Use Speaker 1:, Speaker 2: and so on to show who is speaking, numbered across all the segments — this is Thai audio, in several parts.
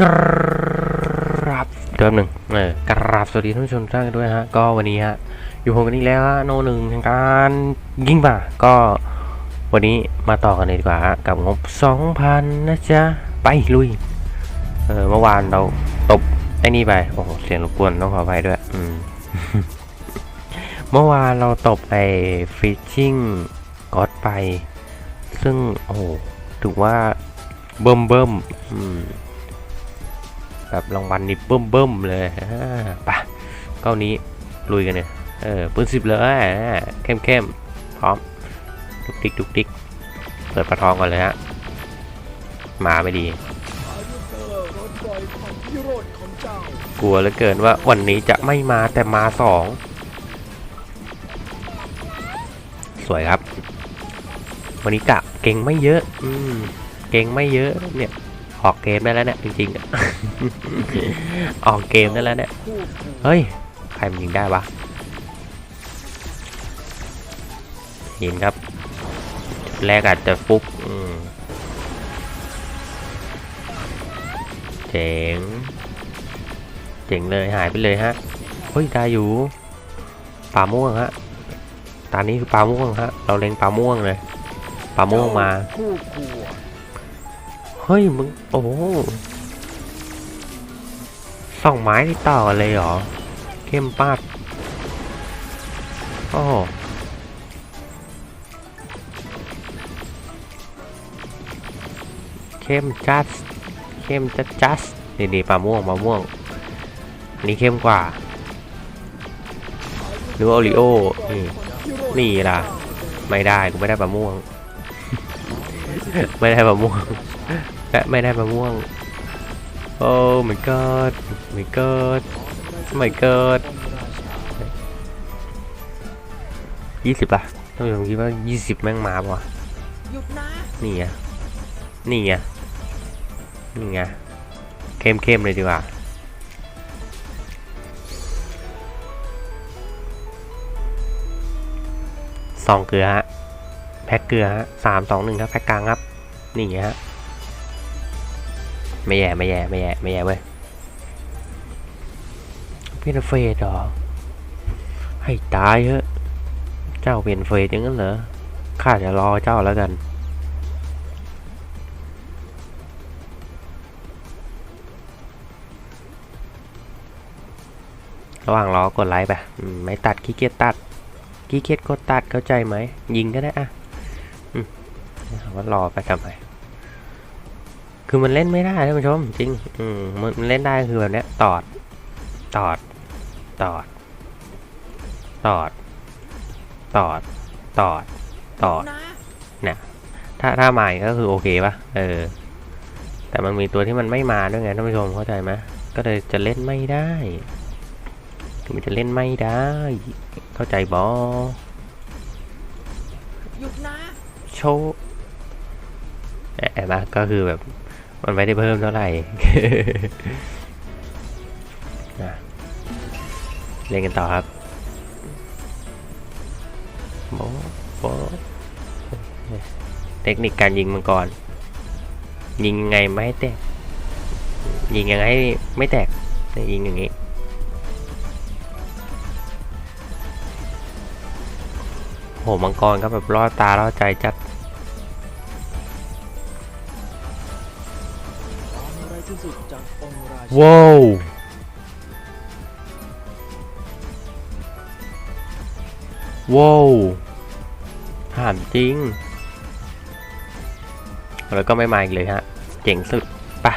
Speaker 1: กราบเดิมหนึ่งเออกราบสวัสดีท่านผู้ชมทุกท่านกันด้วยฮะ ก็วันนี้ฮะ อยู่ผมกันอีกแล้วฮะ โนหนึ่งแห่งการยิงป่า ก็วันนี้มาต่อกันเลยดีกว่าฮะ กับงบ 2,000 นะจ๊ะ ไปลุย เออ เมื่อวานเราตบไอ้นี่ไป โอ้โห เสียงรบกวนต้องขออภัยด้วย อืม เมื่อวานเราตบไอ้ฟิชชิ่งก็อดไป ซึ่ง โอ้โห ถือว่าเบิ่มเบิ่มๆอืม แบบรางวัลนี่เบิ่มเบิ่มๆเลยไปะก้านี้ลุยกันเนี่ยเออปืนสิบเลยอ่าเข้มเข้มพร้อมทุกดิกทุกดิกเปิดประทองก่อนเลยฮะมาไม่ดี กลัวเหลือเกินว่าวันนี้จะไม่มาแต่มาสองสวยครับ วันนี้กะเก่งไม่เยอะ อืมเก่งไม่เยอะเนี่ย ออกเกมได้แล้วเนี่ยจริงๆอะออกเกมได้แล้วเนี่ย
Speaker 2: คู่ถูก
Speaker 1: เฮ้ยใครมันยิงได้วะเห็นครับจุดแรกอาจจะฟุกอืมเจ๋งเจ๋งเลยหายไปเลยฮะเฮ้ยได้อยู่ปลาม่วงฮะตอนนี้คือปลาม่วงฮะเราเล็งปลาม่วงเลยปลาม่วงมา
Speaker 2: คู่ขัว
Speaker 1: เฮ้ยมึง โอ้สองไม้ที่ต่อกันเลยเหรอ เข้มปาดโอ้เข้มจัดเข้มจัดจัดนี่นี่ปลาม่วงปลาม่วงนนี้เข้มกว่า หรือโอริโอนี่นี่ล่ะ ไม่ได้ กูไม่ได้ปลาม่วง ไม่ได้ปลาม่วงและไม่ได้ปลาม่วง โอ้ my god my god my god ยี่สิบอะท่านผู้ชมคิดว่ายี่สิบแม่งมาปะวะ
Speaker 2: นี่
Speaker 1: ไงนี่ไงนี่ไงเข้มเข้มๆเลยดีกว่าซองเกลือฮะ พ็คเกลือฮะสามสองหนึ่งครับแพ็คกลางครับ นี่ไงฮะ ไม่แย่ไม่แย่ไม่แย่ไม่แย่เว้ยเป็นเฟสเหรอ ให้ตายเถอะ เจ้าเป็นเฟสอย่างนั้นเหรอ ข้าจะรอเจ้าแล้วกันระหว่างรอกดไลค์ไปไม่ตัดขี้เกียจตัดขี้เกียจกดตัดเข้าใจไหมยิงก็ได้อะ ว่ารอไปทำไมคือมันเล่นไม่ได้ท่านผู้ชม จริง อืมมันมันเล่นได้คือแบบเนี้ยตอด ตอด ตอด ตอด ตอด ตอด ตอด
Speaker 2: นะ
Speaker 1: ถ้าถ้ามาอีกก็คือโอเคปะเออ แต่มันมีตัวที่มันไม่มาด้วยไงท่านผู้ชมเข้าใจไหมก็เลยจะเล่นไม่ได้มันจะเล่นไม่ได้ เข้าใจบอ
Speaker 2: หยุดนะ
Speaker 1: โชว์ แอบมาก็คือแบบมันไม่ได้เพิ่มเท่าไหร่เล่นกันต่อครับโบโบเทคนิคการยิงมังกร ยิงยังไงไม่แตก ยิงยังไงไม่แตกยยิงอย่างนี้โหมังกรก็แบบล่อตาล่อใจจัด
Speaker 2: ที่สุดจากองค์ราชา
Speaker 1: ว้าวว้าวถามจริง แล้วก็ไม่มาอีกเลยฮะ เจ๋งสุดปะ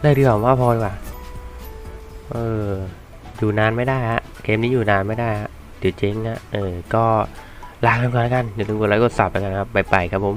Speaker 1: เลยดีกว่าว่าพอดีกว่าเอออยู่นานไม่ได้ฮะ เกมนี้อยู่นานไม่ได้ฮะ เดี๋ยวเจ๊งฮะ เออ ก็ลาไปก่อนแล้วกันอย่าลืมกดไลค์กดซับไปกันนะครับไปไปครับผม